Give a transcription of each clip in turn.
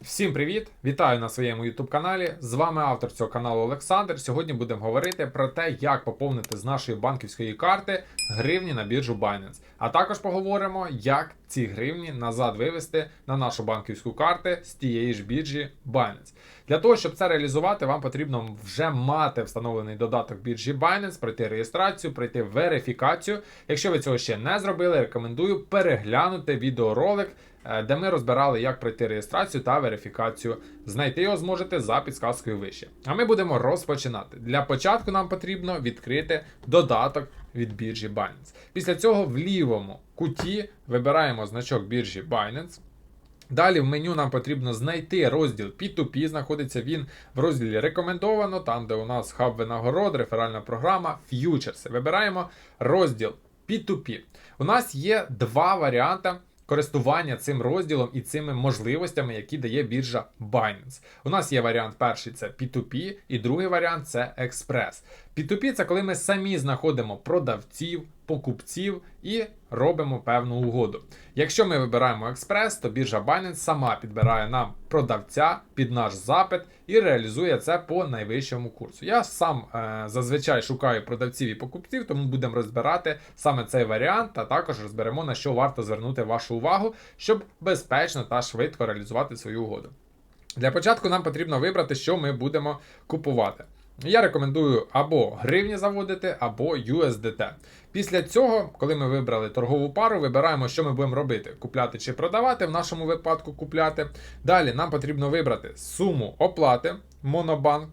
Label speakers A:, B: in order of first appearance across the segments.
A: Всім привіт! Вітаю на своєму YouTube каналі. З вами автор цього каналу Олександр. Сьогодні будемо говорити про те, як поповнити з нашої банківської карти гривні на біржу Binance. А також поговоримо, як ці гривні назад вивести на нашу банківську карту з тієї ж біржі Binance. Для того, щоб це реалізувати, вам потрібно вже мати встановлений додаток біржі Binance, пройти реєстрацію, пройти верифікацію. Якщо ви цього ще не зробили, рекомендую переглянути відеоролик де ми розбирали, як пройти реєстрацію та верифікацію. Знайти його зможете за підсказкою вище. А ми будемо розпочинати. Для початку нам потрібно відкрити додаток від біржі Binance. Після цього в лівому куті вибираємо значок біржі Binance. Далі в меню нам потрібно знайти розділ P2P. Знаходиться він в розділі Рекомендовано, там, де у нас хаб винагород, реферальна програма, ф'ючерси. Вибираємо розділ P2P. У нас є два варіанти користування цим розділом і цими можливостями, які дає біржа Binance. У нас є варіант перший це P2P, і другий варіант це Express. P2P це коли ми самі знаходимо продавців, покупців і робимо певну угоду. Якщо ми вибираємо Express, то біржа Binance сама підбирає нам продавця під наш запит і реалізує це по найвищому курсу. Я сам е, зазвичай шукаю продавців і покупців, тому будемо розбирати саме цей варіант, а також розберемо на що варто звернути вашу увагу, щоб безпечно та швидко реалізувати свою угоду. Для початку нам потрібно вибрати, що ми будемо купувати. Я рекомендую або гривні заводити, або USDT. Після цього, коли ми вибрали торгову пару, вибираємо, що ми будемо робити: купляти чи продавати, в нашому випадку купляти. Далі нам потрібно вибрати суму оплати Монобанк.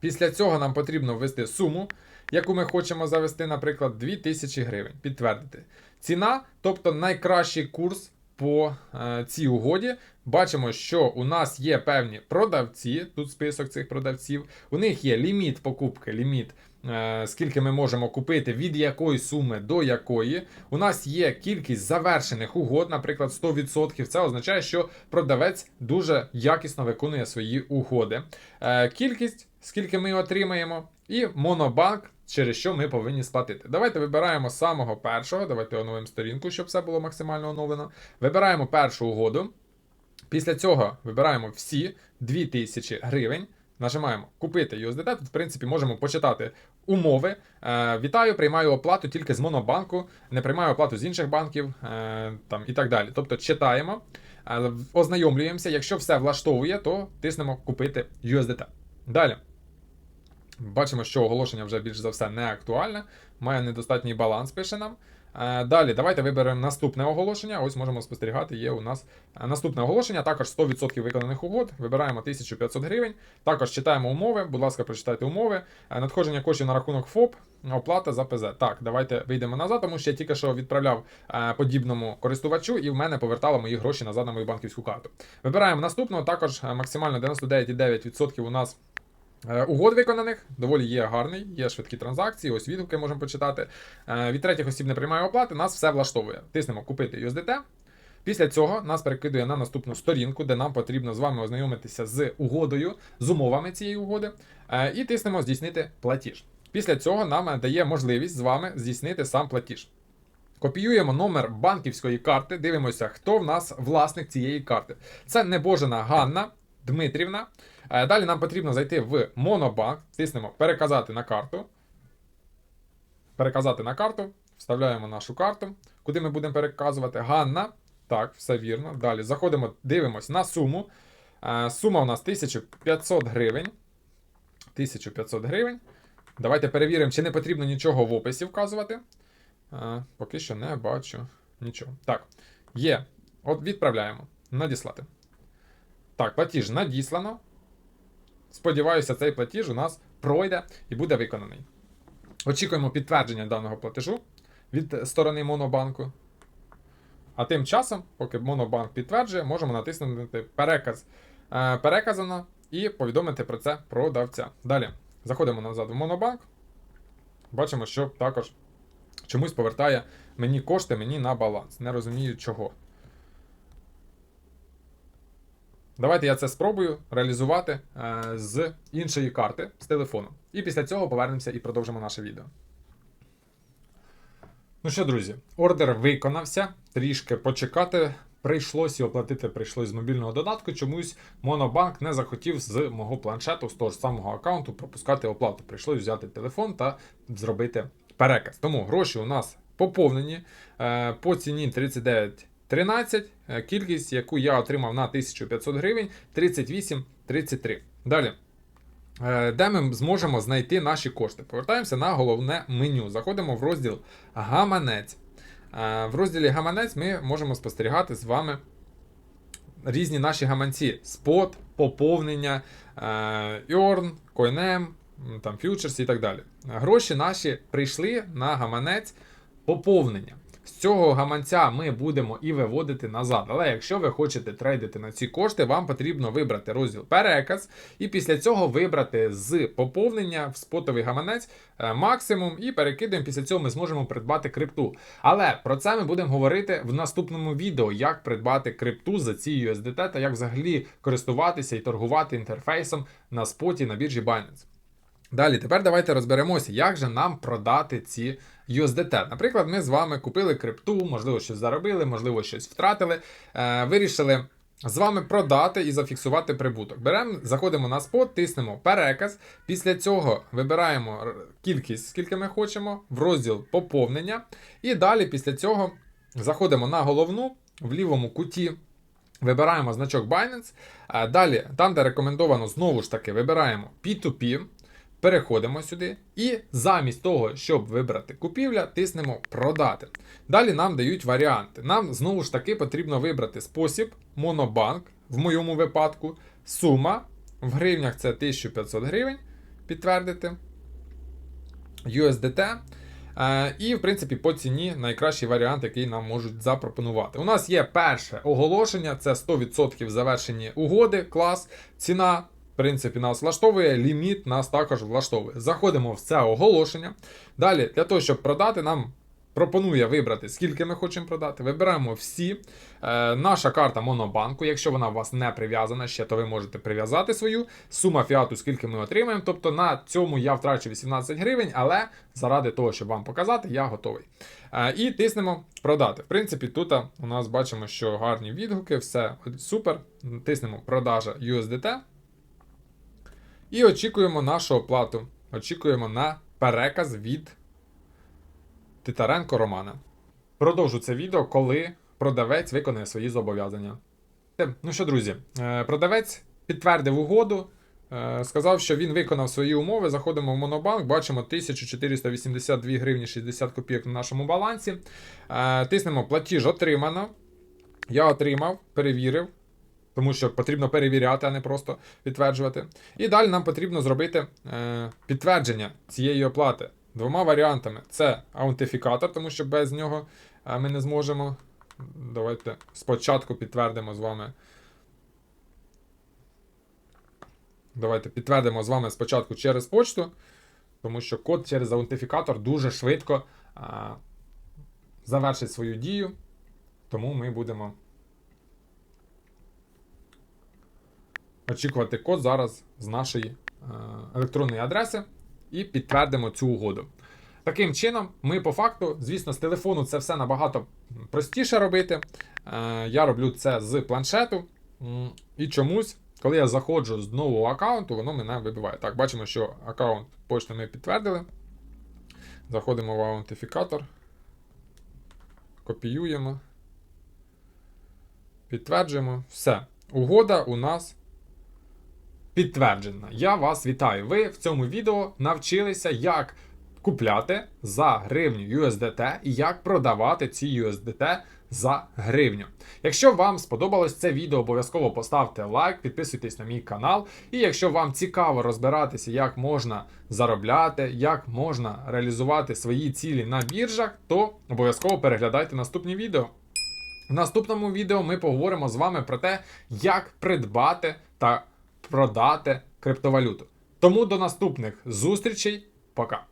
A: Після цього нам потрібно ввести суму, яку ми хочемо завести, наприклад, 2000 гривень. Підтвердити. Ціна, тобто найкращий курс по е, цій угоді. Бачимо, що у нас є певні продавці, тут список цих продавців. У них є ліміт покупки, ліміт, е, скільки ми можемо купити, від якої суми до якої. У нас є кількість завершених угод, наприклад, 100%. Це означає, що продавець дуже якісно виконує свої угоди. Е, кількість, скільки ми отримаємо, і монобанк. Через що ми повинні сплатити. Давайте вибираємо самого першого. Давайте оновимо сторінку, щоб все було максимально оновлено. Вибираємо першу угоду. Після цього вибираємо всі 2000 гривень. Нажимаємо купити USDT. Тут, в принципі, можемо почитати умови. Е, вітаю, приймаю оплату тільки з Монобанку, не приймаю оплату з інших банків е, там, і так далі. Тобто читаємо, е, ознайомлюємося. Якщо все влаштовує, то тиснемо купити USDT. Далі. Бачимо, що оголошення вже більш за все не актуальне, має недостатній баланс, пише нам. Е, Далі, давайте виберемо наступне оголошення. Ось можемо спостерігати, є у нас е, наступне оголошення. Також 100% виконаних угод. Вибираємо 1500 гривень. Також читаємо умови. Будь ласка, прочитайте умови. Е, Надходження коштів на рахунок ФОП, оплата за ПЗ. Так, давайте вийдемо назад, тому що я тільки що відправляв подібному користувачу, і в мене повертало мої гроші назад на мою банківську карту. Вибираємо наступного. Також максимально 99,9% у нас. Е, Угод виконаних доволі є гарний, є швидкі транзакції, ось відгуки можемо почитати. Е, Від третіх осіб не приймає оплати, нас все влаштовує. Тиснемо купити USDT. Після цього нас перекидує на наступну сторінку, де нам потрібно з вами ознайомитися з угодою, з умовами цієї угоди, е, і тиснемо здійснити платіж. Після цього нам дає можливість з вами здійснити сам платіж. Копіюємо номер банківської карти, дивимося, хто в нас власник цієї карти. Це Небожина Ганна Дмитрівна. Е, Далі нам потрібно зайти в Монобанк, тиснемо переказати на карту. Переказати на карту, вставляємо нашу карту, куди ми будемо переказувати. Ганна. Так, все вірно. Далі заходимо, дивимось на суму. Е, Сума у нас 1500 гривень. 1500 гривень. Давайте перевіримо, чи не потрібно нічого в описі вказувати. Е, Поки що не бачу нічого. Так, є. От відправляємо. Надіслати. Так, платіж надіслано. Сподіваюся, цей платіж у нас пройде і буде виконаний. Очікуємо підтвердження даного платежу від сторони Монобанку. А тим часом, поки Монобанк підтверджує, можемо натиснути переказ е, переказано і повідомити про це продавця. Далі заходимо назад в Монобанк. Бачимо, що також чомусь повертає мені кошти мені на баланс. Не розумію чого. Давайте я це спробую реалізувати е, з іншої карти з телефону. І після цього повернемося і продовжимо наше відео. Ну що, друзі, ордер виконався. Трішки почекати прийшлося оплатити прийшлось з мобільного додатку. Чомусь Монобанк не захотів з мого планшету, з того ж самого аккаунту, пропускати оплату. Прийшлось взяти телефон та зробити переказ. Тому гроші у нас поповнені е, по ціні 39,13. Е, Кількість, яку я отримав на 1500 гривень, 38,33. Далі. Е, Де ми зможемо знайти наші кошти? Повертаємося на головне меню. Заходимо в розділ Гаманець. Е, В розділі Гаманець ми можемо спостерігати з вами різні наші гаманці: спот, поповнення, Earn, CoinM, м, там фьючерс і так далі. Гроші наші прийшли на гаманець поповнення. З цього гаманця ми будемо і виводити назад. Але якщо ви хочете трейдити на ці кошти, вам потрібно вибрати розділ переказ, і після цього вибрати з поповнення в спотовий гаманець е, максимум, і перекидаємо. Після цього ми зможемо придбати крипту. Але про це ми будемо говорити в наступному відео, як придбати крипту за ці USDT та як взагалі користуватися і торгувати інтерфейсом на споті на біржі Binance. Далі, тепер давайте розберемося, як же нам продати ці USDT. Наприклад, ми з вами купили крипту, можливо, щось заробили, можливо, щось втратили. Е, вирішили з вами продати і зафіксувати прибуток. Беремо, заходимо на спот, тиснемо переказ. Після цього вибираємо кількість, скільки ми хочемо, в розділ поповнення. І далі після цього заходимо на головну в лівому куті. Вибираємо значок Binance. Далі, там, де рекомендовано, знову ж таки, вибираємо P2P. Переходимо сюди і замість того, щоб вибрати купівля, тиснемо продати. Далі нам дають варіанти. Нам знову ж таки потрібно вибрати спосіб Монобанк, в моєму випадку, сума в гривнях це 1500 гривень. Підтвердити. USDT. Е, І, в принципі, по ціні найкращий варіант, який нам можуть запропонувати. У нас є перше оголошення, це 100% завершені угоди, клас, ціна. Принципі, нас влаштовує, ліміт нас також влаштовує. Заходимо в це оголошення. Далі, для того, щоб продати, нам пропонує вибрати, скільки ми хочемо продати. Вибираємо всі. Е, наша карта Монобанку. Якщо вона у вас не прив'язана ще, то ви можете прив'язати свою сума фіату, скільки ми отримаємо. Тобто на цьому я втрачу 18 гривень, але заради того, щоб вам показати, я готовий. Е, і тиснемо продати. В принципі, тут у нас бачимо, що гарні відгуки, все супер. Тиснемо продажа USDT. І очікуємо нашу оплату. Очікуємо на переказ від Титаренко Романа. Продовжу це відео, коли продавець виконає свої зобов'язання. Е, Ну що, друзі, е, продавець підтвердив угоду, е, сказав, що він виконав свої умови. Заходимо в Монобанк, бачимо 1482 гривні 60 копійок на нашому балансі. Тиснемо платіж отримано. Я отримав, перевірив. Тому що потрібно перевіряти, а не просто підтверджувати. І далі нам потрібно зробити е, підтвердження цієї оплати двома варіантами: це аутентифікатор, тому що без нього е, ми не зможемо. Давайте спочатку підтвердимо з вами. Давайте підтвердимо з вами спочатку через почту, тому що код через аутентифікатор дуже швидко е, завершить свою дію. Тому ми будемо. Очікувати код зараз з нашої е, електронної адреси і підтвердимо цю угоду. Таким чином, ми по факту, звісно, з телефону це все набагато простіше робити. Е, я роблю це з планшету. І чомусь, коли я заходжу з нового аккаунту, воно мене вибиває. Так, бачимо, що аккаунт почти ми підтвердили. Заходимо в аутентифікатор. Копіюємо. Підтверджуємо. Все. Угода у нас підтверджена. Я вас вітаю. Ви в цьому відео навчилися, як купляти за гривню USDT і як продавати ці USDT за гривню. Якщо вам сподобалось це відео, обов'язково поставте лайк, підписуйтесь на мій канал. І якщо вам цікаво розбиратися, як можна заробляти, як можна реалізувати свої цілі на біржах, то обов'язково переглядайте наступні відео. В наступному відео ми поговоримо з вами про те, як придбати та продати криптовалюту. Тому до наступних зустрічей. Пока.